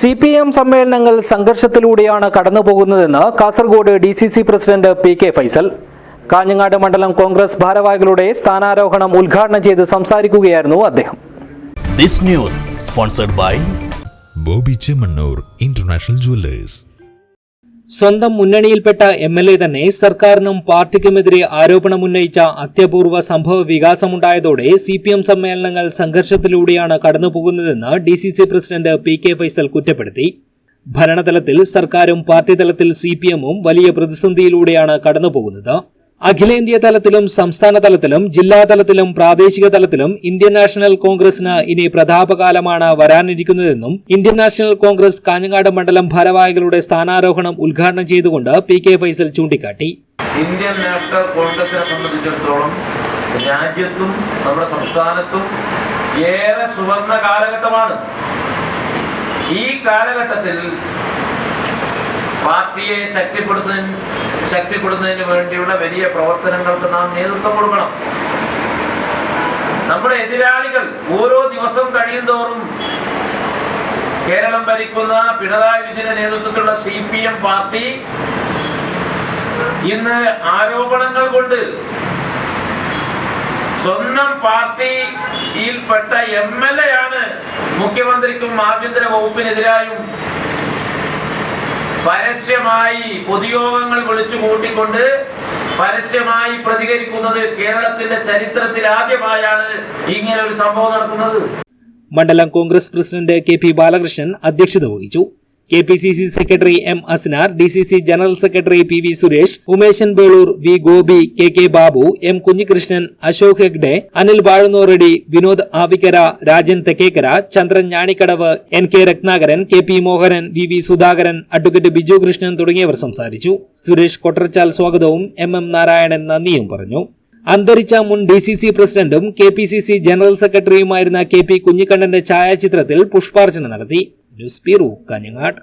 C P M സമ്മേളനങ്ങൾ സംഘർഷത്തിലൂടെയാണ് കടന്നുപോകുന്നതെന്ന് Kasaragod D C C president P K Faisal. Kanhangad മണ്ഡലം കോൺഗ്രസ് ഭാരവാഹികളുടെ സ്ഥാനാരോഹണം ഉദ്ഘാടനം ചെയ്ത് സംസാരിക്കുകയായിരുന്നു അദ്ദേഹം. This news sponsored by Bobby Chemmanur international jewellers. സ്വന്തം മുന്നണിയിൽപ്പെട്ട എം എൽ എ തന്നെ സർക്കാരിനും പാർട്ടിക്കുമെതിരെ ആരോപണമുന്നയിച്ച അത്യപൂർവ സംഭവ വികാസമുണ്ടായതോടെ സി പി എം സമ്മേളനങ്ങൾ സംഘർഷത്തിലൂടെയാണ് കടന്നുപോകുന്നതെന്ന് D C C president P K Faisal കുറ്റപ്പെടുത്തി. ഭരണതലത്തിൽ സർക്കാരും പാർട്ടി തലത്തിൽ സി പി എമ്മും വലിയ പ്രതിസന്ധിയിലൂടെയാണ് കടന്നുപോകുന്നത്. അഖിലേന്ത്യാ തലത്തിലും സംസ്ഥാന തലത്തിലും ജില്ലാ തലത്തിലും പ്രാദേശിക തലത്തിലും ഇന്ത്യൻ നാഷണൽ കോൺഗ്രസിന് ഇനി പ്രതാപകാലമാണ് വരാനിരിക്കുന്നതെന്നും ഇന്ത്യൻ നാഷണൽ കോൺഗ്രസ് കാഞ്ഞങ്ങാട് മണ്ഡലം ഭാരവാഹികളുടെ സ്ഥാനാരോഹണം ഉദ്ഘാടനം ചെയ്തുകൊണ്ട് പി കെ ഫൈസൽ ചൂണ്ടിക്കാട്ടി. ഇന്ത്യൻ നാഷണൽ കോൺഗ്രസിനെ സംബന്ധിച്ചിടത്തോളം രാജ്യത്തും നമ്മുടെ സംസ്ഥാനത്തും ഏറെ സുവർണ കാലഘട്ടമാണ്. ഈ കാലഘട്ടത്തിൽ പാർട്ടിയെ ശക്തിപ്പെടുത്തുന്നതിന് ശക്തിപ്പെടുന്നതിന് വേണ്ടിയുള്ള വലിയ പ്രവർത്തനങ്ങൾക്ക് നാം നേതൃത്വം കൊടുക്കണം. നമ്മുടെ എതിരാളികൾ ഓരോ ദിവസം കഴിയുന്തോറും കേരളം ഭരിക്കുന്ന പിണറായി വിജയന്റെ നേതൃത്വത്തിലുള്ള സി പി എം പാർട്ടി ഇന്ന് ആരോപണങ്ങൾ കൊണ്ട് സ്വന്തം പാർട്ടിയിൽപ്പെട്ട എം എൽ എ ആണ് മുഖ്യമന്ത്രിക്കും ആഭ്യന്തര വകുപ്പിനെതിരായും പരസ്യമായി പൊതുയോഗങ്ങൾ വിളിച്ചു കൂട്ടിക്കൊണ്ട് പരസ്യമായി പ്രതികരിക്കുന്നത് കേരളത്തിന്റെ ചരിത്രത്തിൽ ആദ്യമായാണ് ഇങ്ങനെ ഒരു സംഭവം നടക്കുന്നത്. മണ്ഡലം Congress president K P Balakrishnan അധ്യക്ഷത വഹിച്ചു. K P C C secretary M Asnar D C C general secretary P V Suresh Umeshan Belur V Gopi K K Babu M Kunhikrishnan Ashok Hegde Anil Vazhunnoradi Vinod Avikkara Rajan Thekkekara Chandran Njanikkadavu N K Ratnakaran K P Mohanan V V Sudhakaran advocate Biju Krishnan തുടങ്ങിയവർ സംസാരിച്ചു. സുരേഷ് കൊട്ടർച്ചാൽ സ്വാഗതവും M M Narayanan നന്ദിയും പറഞ്ഞു. അന്തരിച്ച മുൻ D C C പ്രസിഡന്റും K P C C general സെക്രട്ടറിയുമായിരുന്ന K P കുഞ്ഞിക്കണ്ണന്റെ ഛായാചിത്രത്തിൽ പുഷ്പാർച്ചന നടത്തി. News bureau Kanhangad